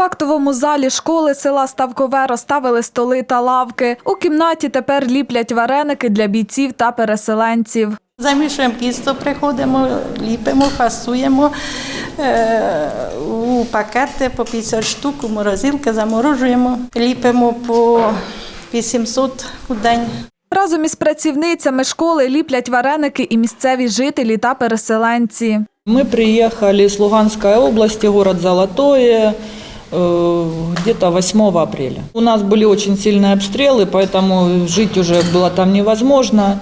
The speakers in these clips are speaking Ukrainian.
В актовому залі школи села Ставкове розставили столи та лавки. У кімнаті тепер ліплять вареники для бійців та переселенців. Замішуємо тісто, приходимо, ліпимо, фасуємо е, у пакети по 50 штук, у морозилки заморожуємо, ліпимо по 800 у день. Разом із працівницями школи ліплять вареники і місцеві жителі та переселенці. Мы приехали с Луганской области, город Золотое, где-то 8 апреля. У нас были очень сильные обстрелы, поэтому жить уже было там невозможно.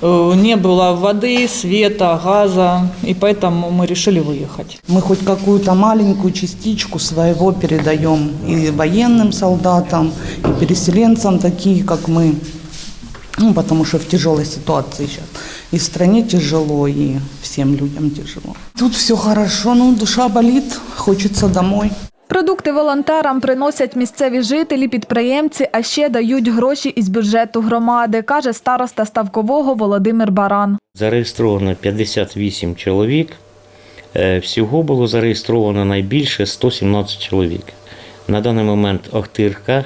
Э, Не было воды, света, газа, и поэтому мы решили выехать. Мы хоть какую-то маленькую частичку своего передаем и военным солдатам, и переселенцам, такие как мы. Ну, потому что в тяжелой ситуации сейчас. И в стране тяжело, и всем людям тяжело. Тут все хорошо, но душа болит, хочется домой. Продукти волонтерам приносять місцеві жителі, підприємці, а ще дають гроші із бюджету громади, каже староста Ставкового Володимир Баран. Зареєстровано 58 чоловік. Е, Всього було зареєстровано найбільше 117 чоловік. На даний момент Охтирка,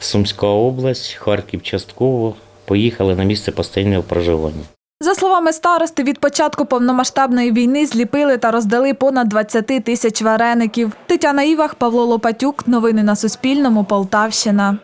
Сумська область, Харків частково поїхали на місце постійного проживання. За словами старости, від початку повномасштабної війни зліпили та роздали понад 20 тисяч вареників. Тетяна Івах, Павло Лопатюк. Новини на Суспільному. Полтавщина.